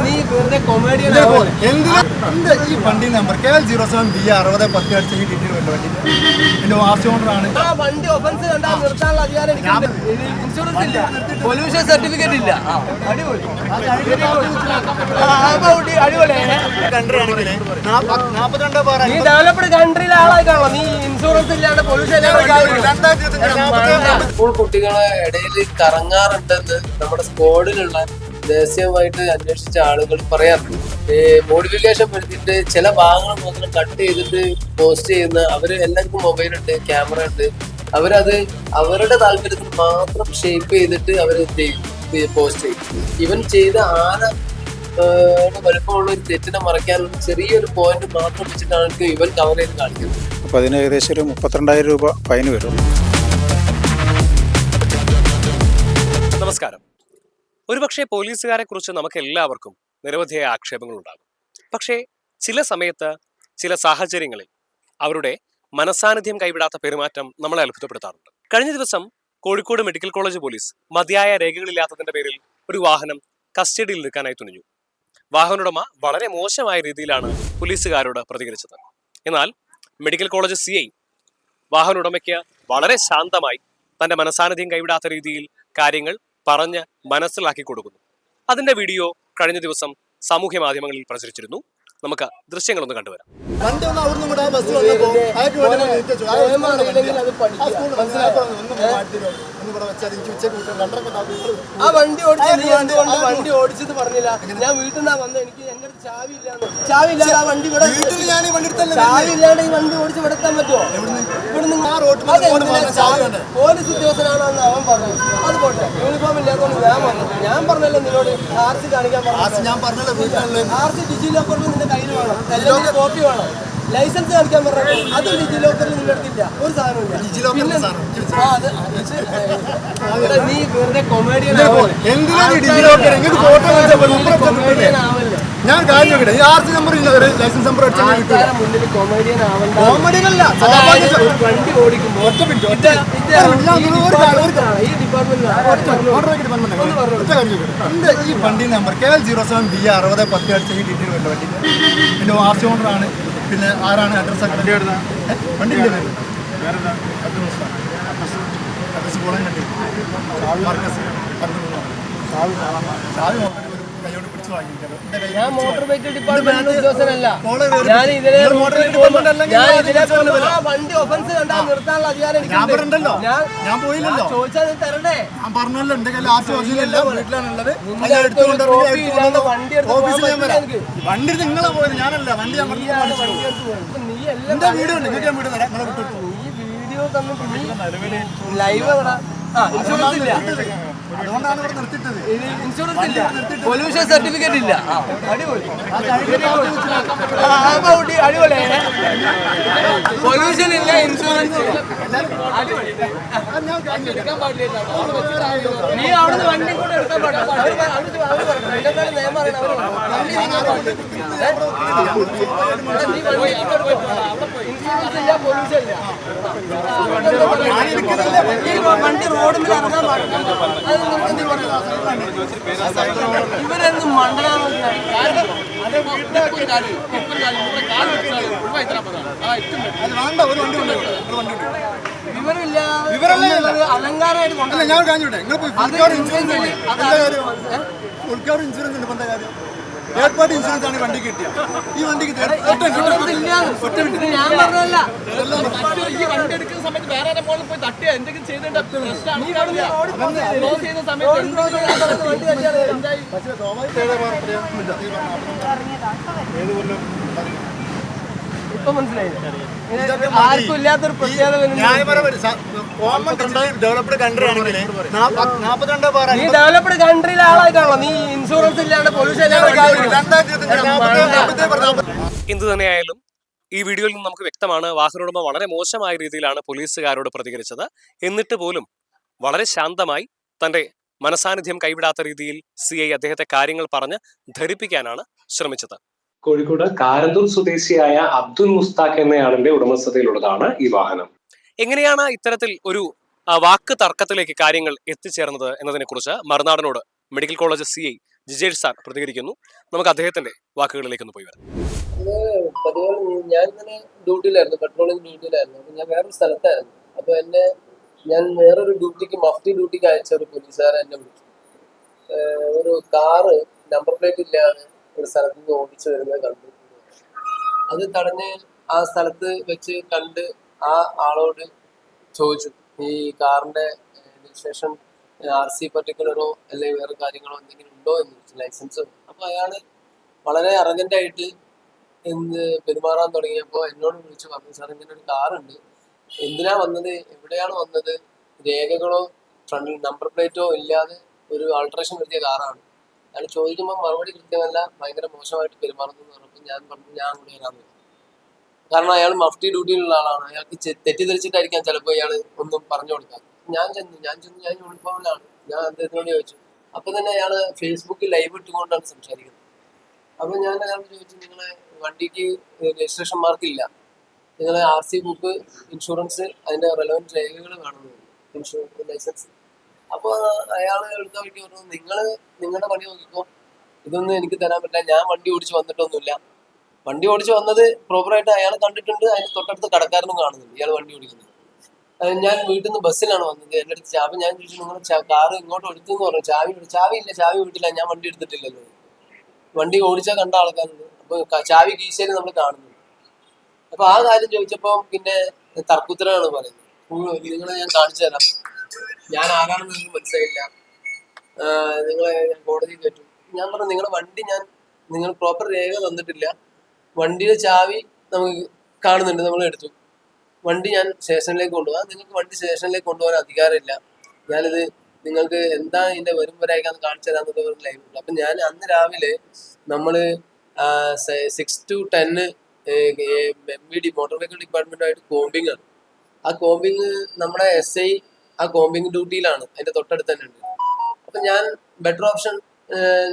നീ വെറുതെ കൊമേഡിയൻ എന്തിനാ? ഈ വണ്ടി number K L zero seven B അറുപത് പത്ത് അടിച്ച ഈ ഡീറ്റെയിൽ വേണ്ട വണ്ടി എന്റെ വാർച്ച് ഓണറാണ് ആ വണ്ടി ഒഫൻസ് കണ്ടാൽ നിർത്താനുള്ള അധികാരം എനിക്കുണ്ട് ഇൻഷുറൻസ് ഇല്ല. പൊല്യൂഷൻ സർട്ടിഫിക്കറ്റ് ഇല്ല. അടിപൊളി. നീ ഡെവലപ്ഡ് കൺട്രിയിലെ ആളായിട്ടാണോ? നീ ഇൻഷുറൻസ് ഇല്ലാണ്ട് പൊല്യൂഷൻ കുട്ടികളെ ഇടയിൽ കറങ്ങാറുണ്ടെന്ന് നമ്മുടെ സ്ക്വാഡിലുള്ള രഹസ്യമായിട്ട് അന്വേഷിച്ച ആളുകൾ പറയാറുണ്ട്. ഈ മോഡിഫിക്കേഷൻ വരുത്തിയിട്ട് ചില ഭാഗങ്ങൾ മാത്രം കട്ട് ചെയ്തിട്ട് പോസ്റ്റ് ചെയ്യുന്ന അവർ എല്ലാവർക്കും മൊബൈൽ ഉണ്ട് ക്യാമറ ഉണ്ട്. അവരത് അവരുടെ താല്പര്യത്തിൽ മാത്രം ഷേപ്പ് ചെയ്തിട്ട് അവർ പോസ്റ്റ് ചെയ്യും. ഇവൻ ചെയ്ത ആന വലുപ്പമുള്ള ഒരു തെറ്റിനെ മറയ്ക്കാനുള്ള ചെറിയൊരു പോയിന്റ് മാത്രം വെച്ചിട്ടാണ് ഇവൻ കവർ ചെയ്ത് കാണിക്കുന്നത്. അപ്പൊ അതിന് ഏകദേശം ഒരു മുപ്പത്തിരണ്ടായിരം രൂപ ഫൈൻ വരും. നമസ്കാരം. ഒരുപക്ഷെ പോലീസുകാരെ കുറിച്ച് നമുക്ക് എല്ലാവർക്കും നിരവധിയായ ആക്ഷേപങ്ങളുണ്ടാകും. പക്ഷേ ചില സമയത്ത് ചില സാഹചര്യങ്ങളിൽ അവരുടെ മനസാന്നിധ്യം കൈവിടാത്ത പെരുമാറ്റം നമ്മളെ അത്ഭുതപ്പെടുത്താറുണ്ട്. കഴിഞ്ഞ ദിവസം കോഴിക്കോട് മെഡിക്കൽ കോളേജ് പോലീസ് മതിയായ രേഖകളില്ലാത്തതിന്റെ പേരിൽ ഒരു വാഹനം കസ്റ്റഡിയിൽ എടുക്കാനായി തുനിഞ്ഞു. വാഹനോടമ വളരെ മോശമായ രീതിയിലാണ് പോലീസുകാരോട് പ്രതികരിച്ചത്. എന്നാൽ മെഡിക്കൽ കോളേജ് സി ഐ വാഹനോടമയ്ക്ക് വളരെ ശാന്തമായി തന്റെ മനസാന്നിധ്യം കൈവിടാത്ത രീതിയിൽ കാര്യങ്ങൾ പറഞ്ഞ് മനസ്സിലാക്കി കൊടുക്കുന്നു. അതിന്റെ വീഡിയോ കഴിഞ്ഞ ദിവസം സാമൂഹ്യ മാധ്യമങ്ങളിൽ പ്രചരിച്ചിരുന്നു. നമുക്ക് ദൃശ്യങ്ങളൊന്ന് കണ്ടുവരാം. വണ്ടി ഒന്ന് അവിടുന്ന് ആ വേണ്ടി ഇവിടെ വണ്ടി എന്തുകൊണ്ട് ഓടിച്ചത് പറഞ്ഞില്ല? ഞാൻ വീട്ടിൽ നിന്നാ വന്നത് എനിക്ക് എന്റെ അടുത്ത് ചാവി ഇല്ലാന്ന് ചാവി ഇല്ലാതെ ആ വണ്ടി ഇവിടെ വീട്ടിൽ ഞാൻ ഈ വണ്ടി എടുത്തല്ലേ ചാവി ഇല്ലാണ്ട് ഈ വണ്ടി ഓടിച്ച് ഇവിടെ എത്താൻ പറ്റുമോ? ആ മാത്രം പോലീസ് ഉദ്യോഗസ്ഥനാണോ അവൻ പറഞ്ഞു. യൂണിഫോം ഞാൻ വന്നു. ഞാൻ പറഞ്ഞല്ലോ നിന്നോട് ആർ സി കാണിക്കാൻ പറഞ്ഞു ഞാൻ പറഞ്ഞല്ലോ വീട്ടിലുള്ള ആർ സി ഡിജി ലോക്കറിൽ നിന്റെ കയ്യിൽ വേണം. അല്ലെങ്കിൽ കോപ്പി വേണം. ലൈസൻസ് കാണിക്കാൻ പറഞ്ഞു അത് ഡിജി ലോക്കറിൽ നിന്റെ അടുത്തില്ല. ഒരു സാധനമില്ല നീ വെറുതെ കൊമേഡിയൻ? ആവല്ലേ? ഞാൻ കാര്യം നോക്കട്ടെ ഈ ആർ സി നമ്പർ ഇല്ല ഒരു ലൈസൻസ് നമ്പർ അടിച്ചാൽ കിട്ടില്ല കോമഡികളല്ല വണ്ടി ഓടിക്കുമ്പോൾ ഒറ്റ മിനിറ്റ് ഒറ്റ ഈ ഒരു ഡിപ്പാർട്ട്മെന്റിലാണ്, ഈ വണ്ടി number K L zero seven B അറുപത് പത്ത് അടിച്ച ഈ ഡീറ്റെയിൽ വേണ്ട. വണ്ടി എന്റെ വാർച്ച് ഓണറാണ് പിന്നെ ആരാണ് അഡ്രസ് വണ്ടി വണ്ടിന്റെ പേര് അഡ്രസ് കോളം കണ്ടി മാർക്കസ്. ചാവി നോക്കട്ടെ ഞാൻ മോട്ടോർ വെഹിക്കിൾ ഡിപ്പാർട്ട്മെന്റ് ഉദ്യോഗസ്ഥനല്ല. ഞാൻ ഇതിലെ ഞാൻ ഇതിലെ. ആ വണ്ടി ഒഫൻസ് കണ്ടാൽ നിർത്താനുള്ള അധികാരം ഞാൻ എനിക്കുണ്ട്. പറഞ്ഞല്ലോ ഞാൻ പോയില്ലല്ലോ. ചോദിച്ചാൽ നീ തരണ്ടേ ഞാൻ പറഞ്ഞല്ലോ എന്റെ കയ്യിൽ ആർസി ഒറിജിനല്ല വീട്ടിലാണുള്ളത്. വണ്ടി വണ്ടി നിങ്ങളാ പോയത് ഞാനല്ല വണ്ടി ഞാൻ നീ എല്ലാം വീഡിയോ ഉണ്ട് നിങ്ങൾക്ക് ഞാൻ വീഡിയോ തരാം? നിങ്ങളെ വിട്ടു ഈ വീഡിയോ തന്നെ ലൈവ് ആ ഇൻഷുറൻസ് ഇല്ല. ഇൻഷുറൻസ് ഇല്ല. പൊല്യൂഷൻ സർട്ടിഫിക്കറ്റ് ഇല്ല. അടിപൊളി. അടിപൊളി. പൊല്യൂഷൻ ഇല്ല ഇൻഷുറൻസ് നീ അവിടുന്ന് വണ്ടി കൂടെ എടുക്കാൻ പാടില്ല. നിയമം ഇൻഷുറൻസ് ഇല്ല പൊല്യൂഷൻ ഇല്ല. വണ്ടി റോഡിൽ ഇറങ്ങാൻ പാടില്ല. അത് നിങ്ങൾക്ക് നീ പറഞ്ഞു ഇവരെന്ത് മണ്ടനാണ് അത് വേണ്ട ഒരു വണ്ടി ഉണ്ട് ഒരു വണ്ടി ഉണ്ട് വിവരമില്ല വിവരമില്ല. അലങ്കാരമായിട്ട് കൊണ്ടല്ല ഞാൻ നിങ്ങൾ പോയി ഇൻഷുറൻസ് ഉണ്ട് ഫുൾക്കാർ ഇൻഷുറൻസ് ഉണ്ട് എന്താ കാര്യം? തേർഡ് പാർട്ടി ഇൻഷുറൻസ് ആണ് വണ്ടി കിട്ടിയത് ഈ വണ്ടിക്ക് ഞാൻ പറഞ്ഞല്ല ഈ വണ്ടി എടുക്കുന്ന സമയത്ത് വേറെ ആരുടെ മോളിൽ പോയി എന്തെങ്കിലും ക്ലോസ് ചെയ്യുന്ന സമയത്ത് ചെയ്ത് അപ്പുറത്ത് വണ്ടി തട്ടിയാൽ എന്തായി? പക്ഷേ സ്വാഭാവിക ഇപ്പൊ മനസ്സിലായി ആർക്കും ഇല്ലാത്തൊരു പ്രത്യേകത. ഡെവലപ്ഡ് കൺട്രി ആണെങ്കിൽ നീ ഡെവലപ്ഡ് കൺട്രിയിലെ ആളായിട്ടാണോ നീ ഇൻഷുറൻസ് ഇല്ലാണ്ട് പൊല്യൂഷൻ എന്തു തന്നെയായാലും ഈ വീഡിയോയിൽ നിന്ന് നമുക്ക് വ്യക്തമാണ് വാഹനോടമ വളരെ മോശമായ രീതിയിലാണ് പോലീസുകാരോട് പ്രതികരിച്ചത്. എന്നിട്ട് പോലും വളരെ ശാന്തമായി തന്റെ മനസാന്നിധ്യം കൈവിടാത്ത രീതിയിൽ സി ഐ അദ്ദേഹത്തെ കാര്യങ്ങൾ പറഞ്ഞ് ധരിപ്പിക്കാനാണ് ശ്രമിച്ചത്. കോഴിക്കോട് കാരന്തൂർ സ്വദേശിയായ അബ്ദുൽ മുസ്താഖ് എന്നയാളിന്റെ ഉടമസ്ഥതയിലുള്ളതാണ് ഈ വാഹനം. എങ്ങനെയാണ് ഇത്തരത്തിൽ ഒരു വാക്ക് തർക്കത്തിലേക്ക് കാര്യങ്ങൾ എത്തിച്ചേർന്നത് എന്നതിനെ കുറിച്ച് മറുനാടനോട് medical college C I Jijesh sir പ്രതികരിക്കുന്നു. നമുക്ക് അദ്ദേഹത്തിന്റെ വാക്കുകളിലേക്ക് ഒന്ന് പോയി വരാം. ഞാൻ ഇങ്ങനെ ഡ്യൂട്ടിയിലായിരുന്നു പെട്രോളിംഗ് ഡ്യൂട്ടിയിലായിരുന്നു. അപ്പൊ ഞാൻ വേറൊരു സ്ഥലത്തായിരുന്നു. അപ്പൊ എന്നെ ഞാൻ വേറൊരു ഡ്യൂട്ടിക്ക് മഫ്തി ഡ്യൂട്ടിക്ക് അയച്ച ഒരു പോലീസുകാരൻ എന്നെ വിളിച്ചു. ഒരു കാറ് നമ്പർ പ്ലേറ്റ് ഇല്ലാതെ ഒരു സ്ഥലത്ത് നിന്ന് ഓടിച്ചു വരുന്നത് കണ്ടു. അത് തടഞ്ഞ് ആ സ്ഥലത്ത് വെച്ച് കണ്ട് ആ ആളോട് ചോദിച്ചു ഈ കാറിന്റെ രജിസ്ട്രേഷൻ ആർ സി പർട്ടിക്കുലറോ അല്ലെങ്കിൽ വേറെ കാര്യങ്ങളോ എന്തെങ്കിലും ഉണ്ടോ എന്ന് ചോദിച്ചു ലൈസൻസോ? അപ്പൊ അയാൾ വളരെ അറഗന്റ് ആയിട്ട് എന്ത് പെരുമാറാൻ തുടങ്ങിയപ്പോൾ എന്നോട് വിളിച്ചു പറഞ്ഞു സാർ ഇങ്ങനെ ഒരു കാറുണ്ട് എന്തിനാ വന്നത്? എവിടെയാണ് വന്നത്? രേഖകളോ ഫ്രണ്ടിൽ നമ്പർ പ്ലേറ്റോ ഇല്ലാതെ ഒരു ആൾട്രേഷൻ വരുത്തിയ കാറാണ്. അയാൾ ചോദിക്കുമ്പോൾ മറുപടി കൃത്യമല്ല ഭയങ്കര മോശമായിട്ട് പെരുമാറുന്നു എന്ന് പറഞ്ഞപ്പോൾ ഞാൻ പറഞ്ഞു ഞാൻ കൂടെ വരാൻ. കാരണം അയാൾ മഫ്തി ഡ്യൂട്ടിയിലുള്ള ആളാണ്. അയാൾക്ക് തെറ്റിദ്ധരിച്ചിട്ടായിരിക്കാം ചിലപ്പോൾ അയാൾ ഒന്നും പറഞ്ഞു കൊടുക്കാം ഞാൻ ചെന്നു ഞാൻ ചെന്നു ഞാൻ യൂണിഫോമിലാണ്. ഞാൻ അദ്ദേഹത്തിനോട് ചോദിച്ചു? അപ്പൊ തന്നെ അയാൾ ഫേസ്ബുക്കിൽ ലൈവ് ഇട്ടുകൊണ്ടാണ് സംസാരിക്കുന്നത്. അപ്പൊ ഞാൻ അയാളോട് ചോദിച്ചു നിങ്ങളെ വണ്ടിക്ക് രജിസ്ട്രേഷൻ മാർക്കില്ല നിങ്ങളെ ആർ സി ബുക്ക് ഇൻഷുറൻസ് അതിന്റെ റെലവന്റ് രേഖകൾ കാണുന്നുണ്ട്. ഇൻഷുറൻസ് ലൈസൻസ് അപ്പോൾ അയാൾ എടുക്കാൻ വേണ്ടി പറഞ്ഞു നിങ്ങൾ നിങ്ങളുടെ പണി നോക്കിക്കോ. ഇതൊന്നും എനിക്ക് തരാൻ പറ്റില്ല. ഞാൻ വണ്ടി ഓടിച്ച് വന്നിട്ടൊന്നുമില്ല. വണ്ടി ഓടിച്ച് വന്നത് പ്രോപ്പറായിട്ട് അയാൾ കണ്ടിട്ടുണ്ട്. അതിന് തൊട്ടടുത്ത് കടക്കാരനും കാണുന്നുണ്ട് ഇയാൾ വണ്ടി ഓടിക്കുന്നത്. ഞാൻ വീട്ടിൽ നിന്ന് ബസ്സിലാണ് വന്നത്. എന്റെ അടുത്ത് ചാവി ഞാൻ ചോദിച്ചു നിങ്ങൾ കാർ ഇങ്ങോട്ട് എടുത്തു എന്ന് പറഞ്ഞു. ചാവി എടുത്തു. ചാവി ഇല്ല ചാവി വീട്ടില്ല. ഞാൻ വണ്ടി എടുത്തിട്ടില്ലല്ലോ. വണ്ടി ഓടിച്ചാൽ കണ്ട ആൾക്കാരുണ്ട്. അപ്പൊ ക- ചാവി കീശയിൽ നമ്മൾ കാണുന്നു അപ്പൊ ആ കാര്യം ചോദിച്ചപ്പോ പിന്നെ തർക്കുത്തരാണ് പറയുന്നത്. നിങ്ങളെ ഞാൻ കാണിച്ചു തരാം. ഞാൻ ആരാണെന്ന് നിങ്ങൾക്ക് മനസ്സിലായില്ല നിങ്ങളെ ഞാൻ കോടതിയിൽ കയറ്റും. ഞാൻ പറഞ്ഞു നിങ്ങളുടെ വണ്ടി ഞാൻ നിങ്ങൾ പ്രോപ്പർ രേഖ തന്നിട്ടില്ല. വണ്ടിയുടെ ചാവി നമുക്ക് കാണുന്നുണ്ട് നമ്മൾ എടുത്തു. വണ്ടി ഞാൻ സ്റ്റേഷനിലേക്ക് കൊണ്ടുപോകാം. നിങ്ങൾക്ക് വണ്ടി സ്റ്റേഷനിലേക്ക് കൊണ്ടുപോകാൻ അധികാരമില്ല. ഞാനിത് നിങ്ങൾക്ക് എന്താ ഇതിന്റെ വരും കാണിച്ചു തരാന്നൊക്കെ പറഞ്ഞ ലൈവ് ഉണ്ട് അപ്പൊ ഞാൻ അന്ന് രാവിലെ നമ്മൾ six to ten M V D motor vehicle ഡിപ്പാർട്ട്മെന്റുമായിട്ട് combing ആണ് ആ കോമ്പിങ് നമ്മുടെ എസ് ഐ ആ കോമ്പിങ് ഡ്യൂട്ടിയിലാണ്. അതിന്റെ തൊട്ടടുത്ത് തന്നെ ഉണ്ട്. അപ്പൊ ഞാൻ ബെറ്റർ ഓപ്ഷൻ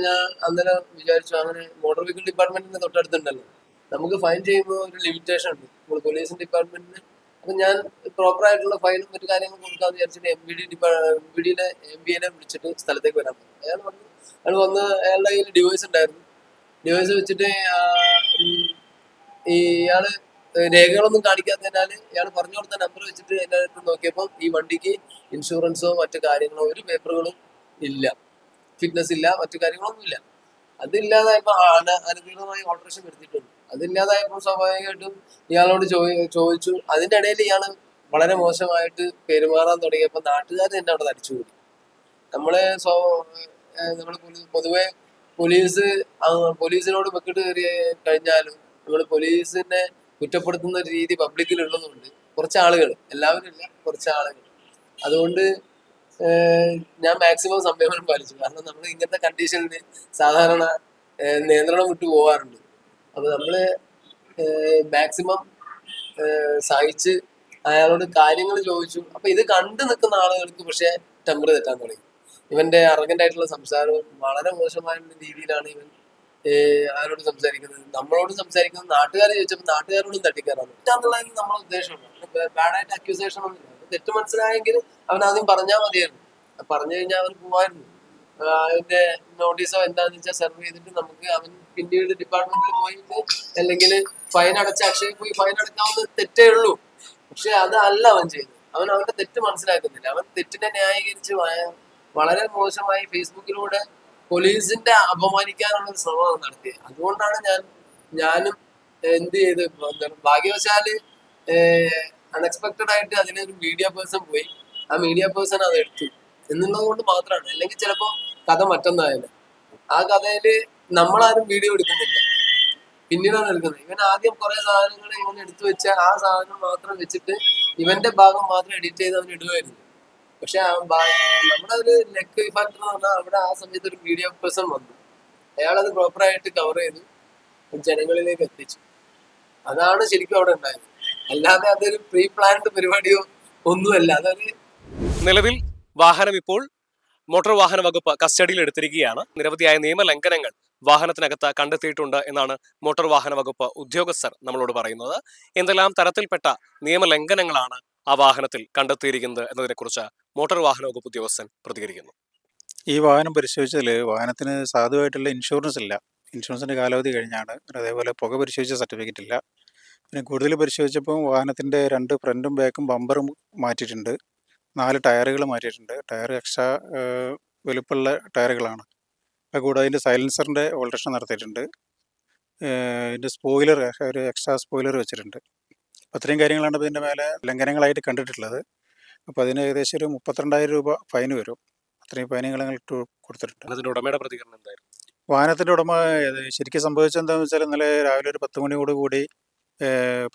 ഞാൻ അന്നേരം വിചാരിച്ചു അങ്ങനെ മോട്ടോർ വെഹിക്കിൾ ഡിപ്പാർട്ട്മെന്റിന്റെ തൊട്ടടുത്തുണ്ടല്ലോ. നമുക്ക് ഫൈൻ ചെയ്യുമ്പോൾ ഒരു ലിമിറ്റേഷൻ ഉണ്ട്. നമ്മൾ പോലീസ് ഡിപ്പാർട്ട്മെന്റിന് അപ്പൊ ഞാൻ പ്രോപ്പർ ആയിട്ടുള്ള ഫൈനും മറ്റു കാര്യങ്ങളും കൊടുക്കാന്ന് വിചാരിച്ചിട്ട് M B D M B ഡിയിലെ M B എനെ വിളിച്ചിട്ട് സ്ഥലത്തേക്ക് വരാൻ പറഞ്ഞു. അയാൾ വന്ന് അയാൾ വന്ന് അയാളുടെ കയ്യിൽ ഡിവൈസ് ഉണ്ടായിരുന്നു. ഡിവൈസ് വെച്ചിട്ട് ഇയാൾ രേഖകളൊന്നും കാണിക്കാത്തതിനാൽ ഇയാൾ പറഞ്ഞു കൊടുത്ത നമ്പർ വെച്ചിട്ട് അടുത്ത് നോക്കിയപ്പോൾ ഈ വണ്ടിക്ക് ഇൻഷുറൻസോ മറ്റു കാര്യങ്ങളോ ഒരു പേപ്പറുകളും ഇല്ല. ഫിറ്റ്നസ് ഇല്ല മറ്റു കാര്യങ്ങളൊന്നും ഇല്ല. അതില്ലാതായപ്പോൾ അന- അനുഗ്രഹമായി ഓൾട്രേഷൻ വരുത്തിയിട്ടുണ്ട് അതില്ലാതായപ്പോൾ സ്വാഭാവികമായിട്ടും ഇയാളോട് ചോദി- ചോദിച്ചു. അതിന്റെ ഇടയിൽ ഇയാൾ വളരെ മോശമായിട്ട് പെരുമാറാൻ തുടങ്ങിയപ്പോൾ നാട്ടുകാർ തന്നെ അവിടെ തടിച്ചുകൂടി നമ്മളെ സ്വ നമ്മൾ പൊതുവെ പോലീസ് പോലീസിനോട് വെക്കിട്ട് കയറി കഴിഞ്ഞാലും നമ്മൾ പോലീസിനെ കുറ്റപ്പെടുത്തുന്ന ഒരു രീതി പബ്ലിക്കിൽ ഉള്ളതുകൊണ്ട് കുറച്ച് ആളുകൾ എല്ലാവരും ഇല്ല കുറച്ച് ആളുകൾ അതുകൊണ്ട് ഞാൻ മാക്സിമം സംയമനം പാലിച്ചു. കാരണം നമ്മൾ ഇങ്ങനത്തെ കണ്ടീഷനിൽ സാധാരണ നിയന്ത്രണം വിട്ടു പോകാറുണ്ട് അപ്പൊ നമ്മൾ മാക്സിമം സഹിച്ച് അയാളോട് കാര്യങ്ങൾ ചോദിച്ചു. അപ്പൊ ഇത് കണ്ടു നിൽക്കുന്ന ആളുകൾക്ക് പക്ഷേ ടെമ്പർ തെറ്റാൻ തുടങ്ങി. ഇവന്റെ അറഗന്റ് ആയിട്ടുള്ള സംസാരവും വളരെ മോശമായ രീതിയിലാണ് ഇവൻ അയാളോട് സംസാരിക്കുന്നത്? നമ്മളോട് സംസാരിക്കുന്നത് നാട്ടുകാരെ ചോദിച്ചപ്പോൾ നാട്ടുകാരോടും തട്ടിക്കയറാണ് തെറ്റാന്നുള്ളതിന് നമ്മളെ ഉദ്ദേശമാണ് ബാഡായിട്ട് അക്യൂസേഷൻ ഒന്നുമില്ല തെറ്റ് മനസ്സിലായെങ്കിൽ അവൻ ആദ്യം പറഞ്ഞാൽ മതിയായിരുന്നു. പറഞ്ഞു കഴിഞ്ഞാൽ അവൻ പോവായിരുന്നു. അതിന്റെ നോട്ടീസോ എന്താന്ന് വെച്ചാൽ സെർവ് ചെയ്തിട്ട് നമുക്ക് അവൻ പിന്നീട് ഡിപ്പാർട്ട്മെന്റിൽ പോയിട്ട് അല്ലെങ്കിൽ ഫൈൻ അടച്ച അക്ഷയ പോയി ഫൈൻ അടക്കാവുന്ന തെറ്റേ ഉള്ളൂ. പക്ഷെ അതല്ല അവൻ ചെയ്തത്. അവൻ അവന്റെ തെറ്റ് മനസ്സിലാക്കുന്നില്ല. അവൻ തെറ്റിനെ ന്യായീകരിച്ച് വളരെ മോശമായി ഫേസ്ബുക്കിലൂടെ പോലീസിന്റെ അപമാനിക്കാനുള്ള ഒരു ശ്രമം അവൻ നടത്തിയത് അതുകൊണ്ടാണ് ഞാൻ ഞാനും എന്ത് ചെയ്ത്? ഭാഗ്യവശാൽ അൺഎക്സ്പെക്ടഡ് ആയിട്ട് അതിനൊരു മീഡിയ പേഴ്സൺ പോയി. ആ മീഡിയ പേഴ്സൺ അത് എടുത്തു. എന്നുള്ളത് കൊണ്ട് മാത്രമാണ്. അല്ലെങ്കിൽ ചിലപ്പോ കഥ മറ്റൊന്നായാലും. ആ കഥയിൽ നമ്മളാരും വീഡിയോ എടുക്കുന്നില്ല. പിന്നീടാണ് എടുക്കുന്നത്. ഇവൻ ആദ്യം കുറെ സാധനങ്ങൾ ഇവൻ എടുത്തു വെച്ച ആ സാധനം മാത്രം വെച്ചിട്ട് ഇവന്റെ ഭാഗം മാത്രം എഡിറ്റ് ചെയ്ത് അവൻ ഇടുമായിരുന്നു പക്ഷെ നമ്മുടെ ഒരു നെക്ക് ഫാക്ടർ എന്ന് പറഞ്ഞാൽ അവിടെ ആ സമയത്ത് ഒരു മീഡിയ പേഴ്സൺ വന്നു. അയാളത് പ്രോപ്പറായിട്ട് കവർ ചെയ്തു ജനങ്ങളിലേക്ക് എത്തിച്ചു. അതാണ് ശരിക്കും അവിടെ ഉണ്ടായത്. അല്ലാതെ അതൊരു പ്രീ പ്ലാൻഡ് പരിപാടിയോ ഒന്നുമല്ല. അതൊരു നിലവിൽ വാഹനം ഇപ്പോൾ മോട്ടോർ വാഹന വകുപ്പ് കസ്റ്റഡിയിൽ എടുത്തിരിക്കുകയാണ്. നിരവധിയായ നിയമലംഘനങ്ങൾ വാഹനത്തിനകത്ത് കണ്ടെത്തിയിട്ടുണ്ട് എന്നാണ് മോട്ടോർ വാഹന വകുപ്പ് ഉദ്യോഗസ്ഥർ നമ്മളോട് പറയുന്നത്. എന്തെല്ലാം തരത്തിൽപ്പെട്ട നിയമലംഘനങ്ങളാണ് ആ വാഹനത്തിൽ കണ്ടെത്തിയിരിക്കുന്നത് എന്നതിനെക്കുറിച്ച് മോട്ടോർ വാഹന വകുപ്പ് ഉദ്യോഗസ്ഥൻ പ്രതികരിക്കുന്നു. ഈ വാഹനം പരിശോധിച്ചതിൽ വാഹനത്തിന് സാധുവായിട്ടുള്ള ഇൻഷുറൻസ് ഇല്ല. ഇൻഷുറൻസിന്റെ കാലാവധി കഴിഞ്ഞാണ്. അതേപോലെ പുക പരിശോധിച്ച സർട്ടിഫിക്കറ്റ് ഇല്ല. പിന്നെ കൂടുതൽ പരിശോധിച്ചപ്പോൾ വാഹനത്തിന്റെ രണ്ട് ഫ്രണ്ടും ബാക്കും ബമ്പറും മാറ്റിയിട്ടുണ്ട്. നാല് ടയറുകൾ മാറ്റിയിട്ടുണ്ട്. ടയർ എക്സ്ട്രാ വലുപ്പമുള്ള ടയറുകളാണ് അത് കൂടാതെ അതിന്റെ സൈലൻസറിന്റെ ഓൾട്രേഷൻ നടത്തിയിട്ടുണ്ട്. ഇതിന്റെ സ്പോയിലർ ഒരു എക്സ്ട്രാ സ്പോയിലർ വെച്ചിട്ടുണ്ട്. അപ്പോൾ അത്രയും കാര്യങ്ങളാണ് ഇതിന്റെ മേലെ ലംഘനങ്ങളായിട്ട് കണ്ടിട്ടുള്ളത്. അപ്പോൾ അതിന് ഏകദേശം ഒരു മുപ്പത്തിരണ്ടായിരം രൂപ ഫൈൻ വരും. അത്രയും ഫൈനുകൾ ഞങ്ങൾ ഇട്ട് കൊടുത്തിട്ടുണ്ട്. അതിന്റെ ഉടമയുടെ പ്രതികരണം എന്തായിരുന്നു? വാഹനത്തിന്റെ ഉടമ ശരിക്കും സംഭവിച്ചത് എന്താണെന്ന് വെച്ചാൽ ഇന്നലെ രാവിലെ ഒരു പത്ത് മണിയോട് കൂടി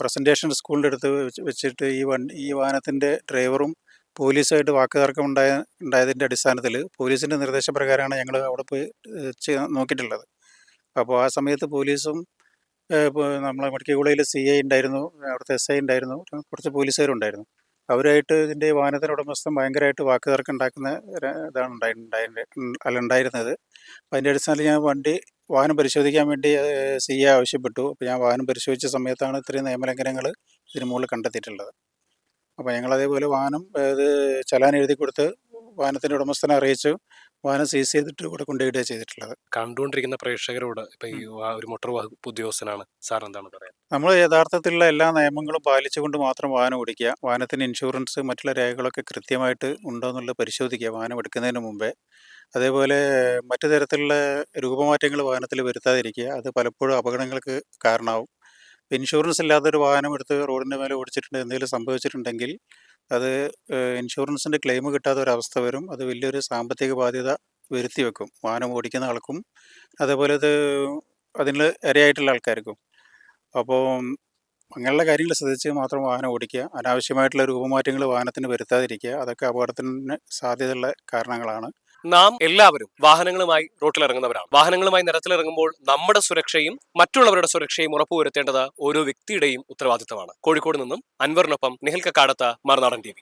പ്രസന്റേഷൻ സ്കൂളിന്റെ അടുത്ത് വെച്ചിട്ട് ഈ വണ്ടി ഈ വാഹനത്തിന്റെ ഡ്രൈവറും പോലീസുമായിട്ട് വാക്കുതർക്കം ഉണ്ടായ ഉണ്ടായതിന്റെ അടിസ്ഥാനത്തിൽ പോലീസിന്റെ നിർദ്ദേശപ്രകാരമാണ് ഞങ്ങൾ അവിടെ പോയി നോക്കിയിട്ടുള്ളത്. അപ്പോൾ ആ സമയത്ത് പോലീസും നമ്മളെ മെഡിക്കൽ കോളേജിൽ സി ഐ ഉണ്ടായിരുന്നു അവിടുത്തെ എസ് ഐ ഉണ്ടായിരുന്നു കുറച്ച് പോലീസുകാരുണ്ടായിരുന്നു. അവരായിട്ട് ഇതിന്റെ വാഹനത്തിന്റെ ഉടമസ്ഥൻ ഭയങ്കരമായിട്ട് വാക്കുതർക്കം ഉണ്ടാക്കുന്ന ഒരു ഇതാണ് അല്ല ഉണ്ടായിരുന്നത്. അപ്പോൾ അതിന്റെ അടിസ്ഥാനത്തിൽ ഞാൻ വണ്ടി വാഹനം പരിശോധിക്കാൻ വേണ്ടി സി എ ആവശ്യപ്പെട്ടു. അപ്പോൾ ഞാൻ വാഹനം പരിശോധിച്ച സമയത്താണ് ഇത്രയും നിയമലംഘനങ്ങൾ ഇതിന് മുകളിൽ കണ്ടെത്തിയിട്ടുള്ളത്. അപ്പോൾ ഞങ്ങൾ അതേപോലെ വാഹനം ഇത് ചലാൻ എഴുതി കൊടുത്ത് വാഹനത്തിന്റെ ഉടമസ്ഥനെ അറിയിച്ചു. വാഹനം സീസ് ചെയ്തിട്ട് ഇവിടെ കൊണ്ടുപോയിടുകയാണ് ചെയ്തിട്ടുള്ളത്. കണ്ടുകൊണ്ടിരിക്കുന്ന പ്രേക്ഷകരോട് ഇപ്പൊ ഈ വാ- ഒരു മോട്ടോർ വകുപ്പ് ഉദ്യോഗസ്ഥനാണ്. സാർ എന്താണ് പറയാൻ? നമ്മൾ യഥാർത്ഥത്തിലുള്ള എല്ലാ നിയമങ്ങളും പാലിച്ചുകൊണ്ട് മാത്രം വാഹനം ഓടിക്കുക. വാഹനത്തിന് ഇൻഷുറൻസ് മറ്റുള്ള രേഖകളൊക്കെ കൃത്യമായിട്ട് ഉണ്ടോ എന്നുള്ളത് പരിശോധിക്കുക വാഹനം എടുക്കുന്നതിന് മുമ്പേ. അതേപോലെ മറ്റു തരത്തിലുള്ള രൂപമാറ്റങ്ങൾ വാഹനത്തിൽ വരുത്താതിരിക്കുക. അത് പലപ്പോഴും അപകടങ്ങൾക്ക് കാരണമാവും. ഇൻഷുറൻസ് ഇല്ലാത്തൊരു വാഹനം എടുത്ത് റോഡിന്റെ മേലെ ഓടിച്ചിട്ടുണ്ട് എന്തെങ്കിലും സംഭവിച്ചിട്ടുണ്ടെങ്കിൽ അത് ഇൻഷുറൻസിന്റെ ക്ലെയിം കിട്ടാത്ത ഒരവസ്ഥ വരും. അത് വലിയൊരു സാമ്പത്തിക ബാധ്യത വരുത്തി വെക്കും. വാഹനം ഓടിക്കുന്ന ആൾക്കും. അതേപോലെ അത് അതിന് ഇരയായിട്ടുള്ള ആൾക്കാർക്കും. അപ്പോൾ അങ്ങനെയുള്ള കാര്യങ്ങൾ ശ്രദ്ധിച്ച് മാത്രം വാഹനം ഓടിക്കുക. അനാവശ്യമായിട്ടുള്ള രൂപമാറ്റങ്ങൾ വാഹനത്തിന് വരുത്താതിരിക്കുക. അതൊക്കെ അപകടത്തിന് സാധ്യതയുള്ള കാരണങ്ങളാണ്. നാം എല്ലാവരും വാഹനങ്ങളുമായി റോട്ടിലിറങ്ങുന്നവരാണ്. വാഹനങ്ങളുമായി നിരത്തിലിറങ്ങുമ്പോൾ നമ്മുടെ സുരക്ഷയും മറ്റുള്ളവരുടെ സുരക്ഷയും ഉറപ്പുവരുത്തേണ്ടത് ഓരോ വ്യക്തിയുടെയും ഉത്തരവാദിത്തമാണ്. കോഴിക്കോട് നിന്നും അൻവറിനൊപ്പം നിഹൽ കക്കാടത്ത് മറുനാടൻ ടി